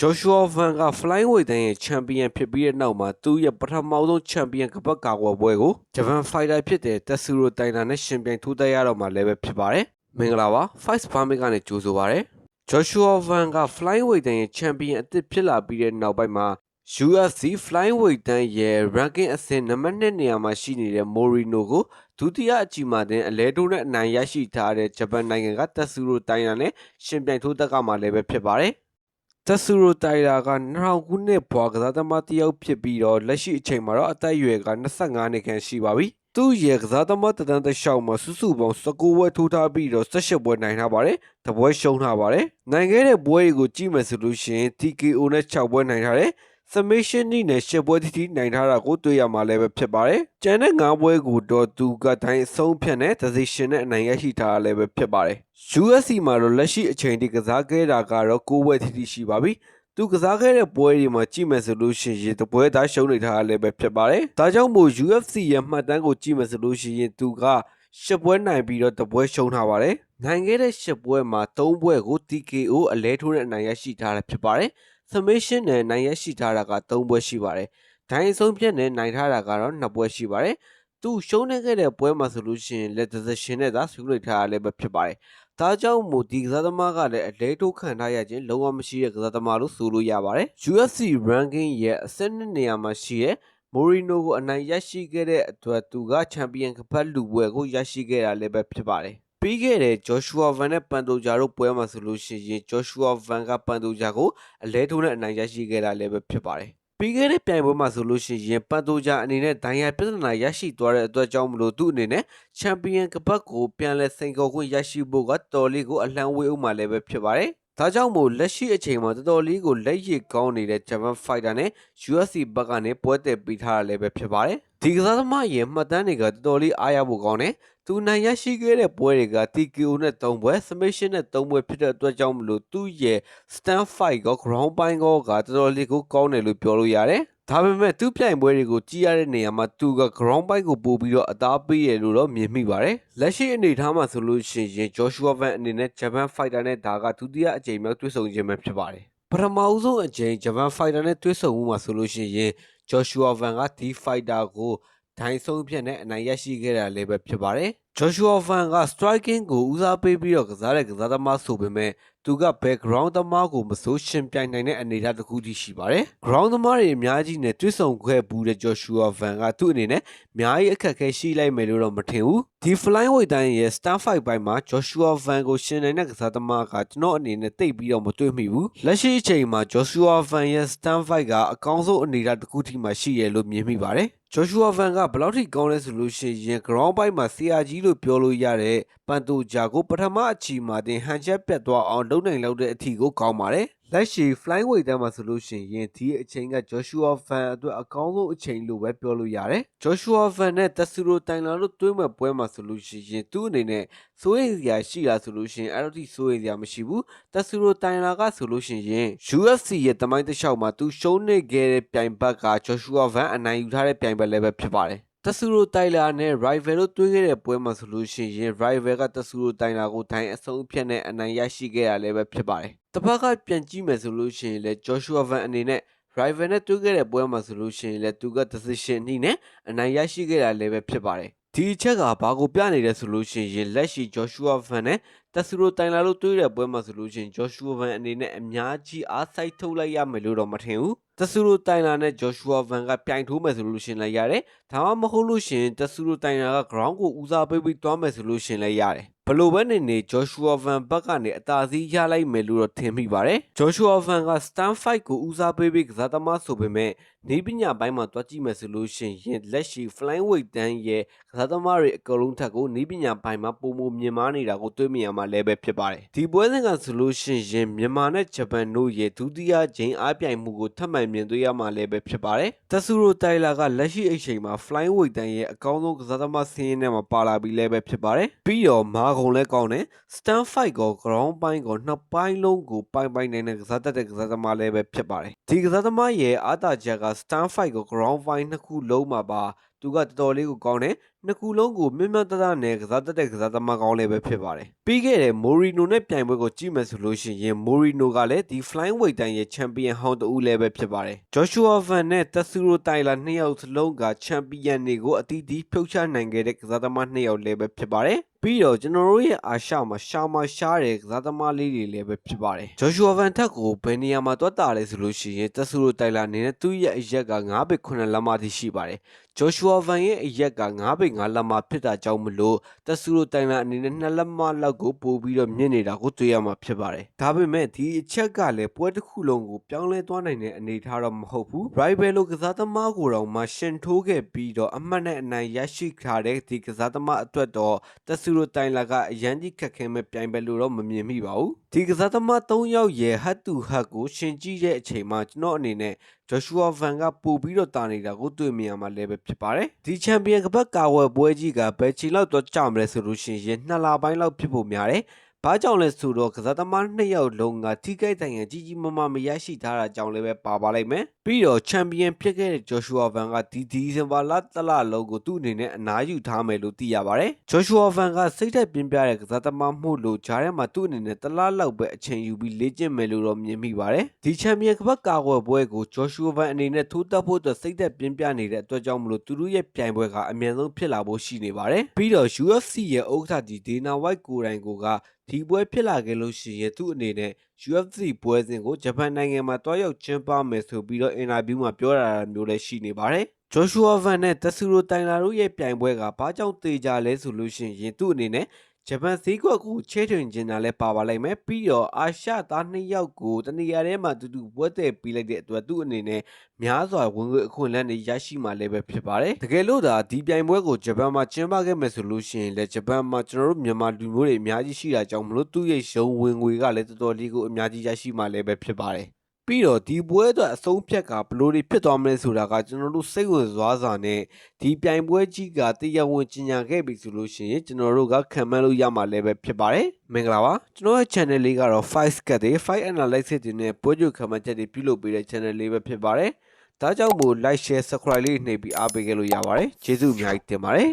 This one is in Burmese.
ဂျော်ရှူအာဗန်က Flyweight တန်းရဲ့ချန်ပီယံဖြစ်ပြီးတဲ့နောက်မှာသူ့ရဲ့ပထမဆုံးချန်ပီယံကပတ်ကာကွယ်ပွဲကိုဂျပန်ဖိုက်တာဖြစ်တဲ့တက်ဆူရိုတိုင်နာနဲ့ရှင်ပြိုင်ထိုးသက်ရတော့မှာလည်းပဲဖြစ်ပါတယ်။မင်္ဂလာပါ Fight Farming ကနေကြိုဆိုပါရစေ။ Joshua Van က Flyweight တန်းရဲ့ချန်ပီယံအသစ်ဖြစ်လာပြီးတဲ့နောက်ပိုင်းမှာ UFC Flyweight တန်းရဲ့ ranking အဆင့်နံပါတ်2နေရာမှာရှိနေတဲ့ Morino ကိုဒုတိယအကြီးမားတဲ့အလဲတိုးနဲ့အနိုင်ရရှိထားတဲ့ဂျပန်နိုင်ငံကတက်ဆူရိုတိုင်နာနဲ့ရှင်ပြိုင်ထိုးသက်ကမှလည်းပဲဖြစ်ပါတယ်။ တက်ဆူရိုတိုင်ရာက2000ခုနှစ်ဘွာကစားသမားတစ်ယောက်ဖြစ်ပြီးတော့လက်ရှိအချိန်မှာတော့အသက်အရွယ်က25နှစ်ခန့်ရှိပါပြီ။သူ့ရဲ့ကစားသမားတဒန်းတစ်လျှောက်မှာစုစုပေါင်း19ဘွဲထိုးထားပြီးတော့18ဘွဲနိုင်ထားပါတယ်။တပွဲရှုံးထားပါတယ်။နိုင်ခဲ့တဲ့ဘွဲတွေကိုကြည့်မယ်ဆိုလို့ရှိရင် TKO နဲ့6ဘွဲနိုင်ထားတယ်။ submission နီးနဲ့10ဘွဲတိတိနိုင်ထားတာကိုတွေ့ရမှာလည်းပဲဖြစ်ပါတယ်။ကျန်တဲ့9ဘွဲကိုတော့သူကတိုင်းအဆုံးဖြတ်နဲ့ decision နဲ့အနိုင်ရရှိထားတာလည်းပဲဖြစ်ပါတယ်။ UFC မှာတော့လက်ရှိအချိန်ထိကစားခဲ့တာကတော့9ဘွဲတိတိရှိပါပြီ။သူကစားခဲ့တဲ့ပွဲတွေမှာကြည့်မယ်ဆိုလို့ရှိရင်တပွဲသားရှုံးနေထားတာလည်းပဲဖြစ်ပါတယ်။ဒါကြောင့်မို့ UFC ရဲ့မှတ်တမ်းကိုကြည့်မယ်ဆိုလို့ရှိရင်သူကရှစ်ပွဲနိုင်ပြီးတော့တပွဲရှုံးထားပါတယ်။နိုင်ခဲ့တဲ့ရှစ်ပွဲမှာ၃ပွဲကို TKO အလဲထိုးနဲ့အနိုင်ရရှိထားတာဖြစ်ပါတယ်။ submission နဲ့နိုင်ရရှိထားတာက၃ပွဲရှိပါတယ်။ဒိုင်းအဆုံးဖြတ်နဲ့နိုင်ထားတာကတော့၂ပွဲရှိပါတယ်။သူရှုံးနေခဲ့တဲ့ပွဲမှာဆိုလို့ရှိရင်လက် decision နဲ့သာဆွေးနွေးထားတာလည်းပဲဖြစ်ပါတယ်။ဒါကြောင့်မို့ဒီကစားသမားကလည်းအလဲထိုးခံထားရခြင်းလုံးဝမရှိတဲ့ကစားသမားလို့ဆိုလို့ရပါတယ်။ UFC ranking ရဲ့အဆင့်နှစ်နေရာမှာရှိတဲ့မိုရီနိုကိုအနိုင်ရရှိခဲ့တဲ့အတွက်သူကချန်ပီယံကပတ်လူပွဲကိုရရှိခဲ့တာလည်းပဲဖြစ်ပါတယ်။ ပြီးခဲ့တဲ့ဂျော်ရှူအာဗန်နဲ့ပန်တိုဂျာတို့ပွဲမှာဆိုလို့ရှိရင်ဂျော်ရှူအာဗန်ကပန်တိုဂျာကိုအလဲထိုးနဲ့အနိုင်ရရှိခဲ့တာလည်းပဲဖြစ်ပါတယ်။ပြီးခဲ့တဲ့ပြိုင်ပွဲမှာဆိုလို့ရှိရင်ပန်တိုဂျာအနေနဲ့ဒိုင်ယာပြဿနာရရှိသွားတဲ့အတွက်ကြောင့်မလို့သူ့အနေနဲ့ချန်ပီယံကပတ်ကိုပြန်လဲစိန်ခေါ်ခွင့်ရရှိဖို့ကတော်လေးကိုအလှမ်းဝေးဦးမှာလည်းပဲဖြစ်ပါတယ်။ဒါကြောင့်မို့လက်ရှိအချိန်မှာတော်တော်လေးကိုလက်ရည်ကောင်းနေတဲ့ဂျပန်ဖိုက်တာနဲ့ UFC ဘက်ကနေပွဲတည်ပေးထားတာလည်းပဲဖြစ်ပါတယ်။ဒီကစားသမားရဲ့မှတ်တမ်းတွေကတော်တော်လေးအားရဖို့ကောင်းတယ်။ သူနိုင်ရရှိခဲ့တဲ့ပွဲတွေက TKO နဲ့3ပွဲ submission နဲ့3ပွဲဖြစ်တဲ့အတွက်ကြောင့်မလို့သူ့ရဲ့ stand fight ကော ground ပိုင်းကောကတော်တော်လေးကိုကောင်းတယ်လို့ပြောလို့ရတယ်။ဒါပေမဲ့သူပြိုင်ပွဲတွေကိုကြည့်ရတဲ့နေရာမှာသူက ground ပိုင်းကိုပို့ပြီးတော့အသားပေးရလို့တော့မြင်မိပါတယ်။လက်ရှိအနေအထားမှာဆိုလို့ရှိရင် Joshua Van အနေနဲ့ Japan Fighter နဲ့ဒါကဒုတိယအကြိမ်မြောက်တွေ့ဆုံခြင်းပဲဖြစ်ပါတယ်။ပထမဦးဆုံးအကြိမ် Japan Fighter နဲ့တွေ့ဆုံမှုမှာဆိုလို့ရှိရင် Joshua Van ကဒီ fighter ကို ဒိုင်းဆုံးဖြတ်နဲ့အနိုင်ရရှိခဲ့တာလည်းပဲဖြစ်ပါတယ်။ Joshua Van က striking ကိုဦးစားပေးပြီးတော့ကစားတဲ့ကစားသမားဆိုပေမဲ့သူက background သမားကိုမစိုးရှင်ပြိုင်နိုင်တဲ့အနေအထားတစ်ခုတည်းရှိပါတယ်။ ground သမားတွေအများကြီးနဲ့တွေ့ဆုံခဲ့ဘူးတဲ့ Joshua Van ကသူ့အနေနဲ့အများကြီးအခက်အခဲရှိလိုက်မယ်လို့တော့မထင်ဘူး။ဒီ flyweight တိုင်းရဲ့ star fight ပိုင်းမှာ Joshua Van ကိုရှင်နိုင်တဲ့ကစားသမားကကျွန်တော်အနေနဲ့တိတ်ပြီးတော့မတွေ့မိဘူး။လက်ရှိအချိန်မှာ Joshua Van ရဲ့ stand fight ကအကောင်းဆုံးအနေအထားတစ်ခုထိမှရှိရလို့မြင်မိပါတယ်။ Joshua Van ကဘယ်လောက်ထိကောင်းလဲဆိုလို့ရှိရင် ground ပိုင်းမှာဆရာကြီးလို့ပြောလို့ရတဲ့ပန်တိုဂျာကိုပထမအချီမှာတင်ဟန်ချက်ပြတ်သွားအောင်လုပ်နိုင်လောက်တဲ့အထီကိုကောင်းပါတယ်။လက်ရှိ flyweight တန်းမှာဆိုလို့ရှိရင်ဒီအချိန်က Joshua Van အတွက်အကောင်းဆုံးအချိန်လို့ပဲပြောလို့ရတယ်။ Joshua Van နဲ့ Tatsuro Taylor တို့တွဲမဲ့ပွဲမှာဆိုလို့ရှိရင်သူ့အနေနဲ့စိုးရိမ်စရာရှိလားဆိုလို့ရှိရင်အဲ့လိုထိစိုးရိမ်စရာမရှိဘူး။ Tatsuro Taylor ကဆိုလို့ရှိရင် UFC ရဲ့တမိုင်းတစ်လျှောက်မှာသူရှုံးနေခဲ့တဲ့ပြိုင်ဘက်က Joshua Van အနိုင်ယူထားတဲ့ပြိုင်ဘက်လည်းပဲဖြစ်ပါတယ်။တဆူရိုတိုင်လာနဲ့ rival တို့တွေ့ခဲ့တဲ့ပွဲမှာဆိုလို့ရှိရင် rival ကတဆူရိုတိုင်လာကိုဒိုင်းအဆုံးအဖြတ်နဲ့အနိုင်ရရှိခဲ့တာလည်းပဲဖြစ်ပါတယ်။ တစ်ဖက်ကပြန်ကြည့်မယ်ဆိုလို့ရှိရင်လည်း Joshua Van အနေနဲ့ rival နဲ့တွေ့ခဲ့တဲ့ပွဲမှာဆိုလို့ရှိရင်လည်းသူက decision နှိနဲ့အနိုင်ရရှိခဲ့တာလည်းပဲဖြစ်ပါတယ်။ဒီအချက်ကဘာကိုပြနေလဲဆိုလို့ရှိရင်လက်ရှိ Joshua Van နဲ့တက်ဆူရိုတိုင်လာလို့တွေ့တဲ့ပွဲမှာဆိုလို့ရှိရင် Joshua Van အနေနဲ့အများကြီးအားစိုက်ထုတ်လိုက်ရမယ်လို့တော့မထင်ဘူး။ တက်ဆူရိုတိုင်လာနဲ့ Joshua Van ကပြိုင်ထိုးမယ်ဆိုလို့ရှိရင်လည်းရတယ်။ဒါမှမဟုတ်လို့ရှိရင်တက်ဆူရိုတိုင်လာက ground ကိုဦးစားပေးပြီးတွားမယ်ဆိုလို့ရှိရင်လည်းရတယ်။ဘလို့ပဲနေနေ Joshua Van ဘက်ကနေအသာစီးရလိုက်မယ်လို့တော့ထင်မိပါတယ်။ Joshua Van က stand fight ကိုဦးစားပေးပြီးကစားသမားဆိုပေမဲ့နေပညာပိုင်းမှာတွားကြည့်မယ်ဆိုလို့ရှိရင်လက်ရှိ flyweight တန်းရဲ့ကစားသမားတွေအကုန်လုံးထက်ကိုနေပညာပိုင်းမှာပုံမမြင်မာနေတာကိုတွေ့မြင်ရမှာလည်းပဲဖြစ်ပါတယ်။ဒီပွဲစဉ်ကဆိုလို့ရှိရင်မြန်မာနဲ့ဂျပန်တို့ရဲ့ဒုတိယကြိမ်အားပြိုင်မှုကိုထပ်မံမြင်တွေ့ရမှာလည်းပဲဖြစ်ပါတယ်။တက်ဆူရိုတိုင်လာကလက်ရှိအချိန်မှာ flyweight တန်းရဲ့အကောင်းဆုံးကစားသမားစင်းရင်းထဲမှာပါလာပြီးလည်းပဲဖြစ်ပါတယ်။ပြီးတော့မာကုံလည်းကောင်းတယ် stand fight ကော ground ပိုင်းကောနှစ်ပိုင်းလုံးကိုပိုင်ပိုင်နိုင်တဲ့ကစားတတ်တဲ့ကစားသမားလည်းပဲဖြစ်ပါတယ်။ဒီကစားသမားရဲ့အားတာချက်က stand fight ကော ground fight နှစ်ခုလုံးမှာပါသူကတော်တော်လေးကိုကောင်းတယ် နှစ်ခုလုံးကိုမြင့်မြတ်တတနဲ့ကစားတတ်တဲ့ကစားသမားကောင်းလည်းပဲဖြစ်ပါတယ်။ပြီးခဲ့တဲ့မိုရီနိုနဲ့ပြိုင်ပွဲကိုကြည့်မယ်ဆိုလို့ရှိရင်မိုရီနိုကလည်းဒီ flyweight တိုင်းရဲ့ချန်ပီယံဟောင်းတူလည်းပဲဖြစ်ပါတယ်။ Joshua Van နဲ့ Tatsuro Taylor နှစ်ယောက်စလုံးကချန်ပီယံတွေကိုအတီးတီးဖြုတ်ချနိုင်ခဲ့တဲ့ကစားသမားနှစ်ယောက်လည်းပဲဖြစ်ပါတယ်။ပြီးတော့ကျွန်တော်တို့ရဲ့အာရှမှာရှာမရှားတဲ့ကစားသမားလေးတွေလည်းပဲဖြစ်ပါတယ်။ Joshua Van ထက်ကိုဘယ်နေရာမှာတွတ်တာလဲဆိုလို့ရှိရင်တက်ဆူရိုတိုင်လာအနေနဲ့သူ့ရဲ့အရက်က9.9လက်မထိရှိပါတယ်။ Joshua Van ရဲ့အရက်က9.9 5လက်မဖြစ်တာကြောင့်မလို့တက်ဆူရိုတိုင်လန်အနေနဲ့2လက်မလောက်ကိုပို့ပြီးတော့မြင့်နေတာကိုတွေ့ရမှာဖြစ်ပါတယ်။ဒါပေမဲ့ဒီအချက်ကလည်းပွဲတစ်ခုလုံးကိုပြောင်းလဲသွားနိုင်တဲ့အနေအထားတော့မဟုတ်ဘူး။ Rival လိုကစားသမားကိုတော့မှရှင်ထိုးခဲ့ပြီးတော့အမှတ်နဲ့အနိုင်ရရှိထားတဲ့ဒီကစားသမားအတွက်တော့တက်ဆူရိုတိုင်လန်ကအရန်ကြီးခက်ခဲမဲ့ပြိုင်ပွဲလို့တော့မမြင်မိပါဘူး။ ဒီကစားသမား၃ယောက်ရဲ့ဟတ်တူဟတ်ကိုရှင်ကြည့်တဲ့အချိန်မှာကျွန်တော်အနေနဲ့ဂျော်ရှူအာဗန်ကပို့ပြီးတော့တာနေတာကိုတွေ့မြင်ရမှာလည်းပဲဖြစ်ပါတယ်ဒီချန်ပီယံကပတ်ကာဝယ်ပွဲကြီးကဘယ်ချိန်လောက်တော့ကြာမလဲဆိုလို့ရှိရင်နှစ်လပိုင်းလောက်ဖြစ်ဖို့များတယ် ဘာကြောင့်လဲဆိုတော့ကစားသမားနှစ်ယောက်လုံးကထိခိုက်တိုင်ရန်ကြီးကြီးမားမားမရရှိထားတာကြောင့်လည်းပဲပါပါလိမ့်မယ်ပြီးတော့ချန်ပီယံဖြစ်ခဲ့တဲ့ဂျော်ရှူအာဗန်ကဒီဒီဇင်ဘာလတလလုံးကိုသူ့အနေနဲ့အနားယူထားမယ်လို့သိရပါတယ်ဂျော်ရှူအာဗန်ကစိတ်သက်ပြင်းပြတဲ့ကစားသမားမှုလို့ဂျားထဲမှာသူ့အနေနဲ့တလားလောက်ပဲအချိန်ယူပြီးလေ့ကျင့်မယ်လို့တော့မြင်မိပါတယ်ဒီချန်ပီယံကပတ်ကာကွယ်ပွဲကိုဂျော်ရှူအာဗန်အနေနဲ့ထိုးတက်ဖို့အတွက်စိတ်သက်ပြင်းပြနေတဲ့အတွက်ကြောင့်မလို့သူတို့ရဲ့ပြိုင်ပွဲကအမြန်ဆုံးဖြစ်လာဖို့ရှိနေပါတယ်ပြီးတော့ UFC ရဲ့ဥက္ကဋ္ဌဒီဒေနာဝိုက်ကိုယ်တိုင်ကိုက ဒီပွဲဖြစ်လာခဲ့လို့ရှိရင်သူ့အနေနဲ့ UFC ပွဲစဉ်ကိုဂျပန်နိုင်ငံမှာတွားရောက်ကျင်းပမယ်ဆိုပြီးတော့အင်တာဗျူးမှာပြောတာမျိုးလည်းရှိနေပါတယ်။ဂျိုရှူအာဗန်နဲ့တက်ဆူရိုတိုင်လာတို့ရဲ့ပြိုင်ပွဲကဘာကြောင့်တေကြလဲဆိုလို့ရှိရင်သူ့အနေနဲ့ ဂျပန်ဈေးကွက်ကိုချဲထွင်ခြင်းတာလည်းပါပါလိမ့်မယ်ပြီးတော့အာရှသားနှစ်ယောက်ကိုတနေရာထဲမှာတူတူပွဲတဲ့ပြီးလိုက်တဲ့အတွက်သူ့အနေနဲ့များစွာဝင်ငွေအခွင့်အလမ်းတွေရရှိမှလည်းပဲဖြစ်ပါတယ်တကယ်လို့ဒါဒီပြိုင်ပွဲကိုဂျပန်မှာကျင်းပခဲ့မယ်ဆိုလို့ရှိရင်လည်းဂျပန်မှာကျွန်တော်တို့မြန်မာလူမျိုးတွေအများကြီးရှိတာကြောင့်မလို့သူ့ရဲ့ရုံဝင်ငွေကလည်းတော်တော်လေးကိုအများကြီးရရှိမှလည်းပဲဖြစ်ပါတယ် ပြီးတော့ဒီပွဲအတွက်အဆုံးဖြတ်ကဘလို့တွေဖြစ်သွားမလဲဆိုတာကကျွန်တော်တို့စိတ်ဝင်စားစွာနဲ့ဒီပြိုင်ပွဲကြီးကတရားဝင်ကြီးညာခဲ့ပြီဆိုလို့ရှိရင်ကျွန်တော်တို့ကခံမှန်းလို့ရမှာလည်းပဲဖြစ်ပါတယ်မင်္ဂလာပါကျွန်တော်ရဲ့ channel လေးကတော့5 scat တွေ5 analysis တွေနဲ့ပွဲကြိုခံမှန်းချက်တွေပြုလုပ်ပေးတဲ့ channel လေးပဲဖြစ်ပါတယ်ဒါကြောင့်မို့ like share subscribe လေးနှိပ်ပြီးအားပေးခဲ့လို့ရပါတယ်ကျေးဇူးအများကြီးတင်ပါတယ်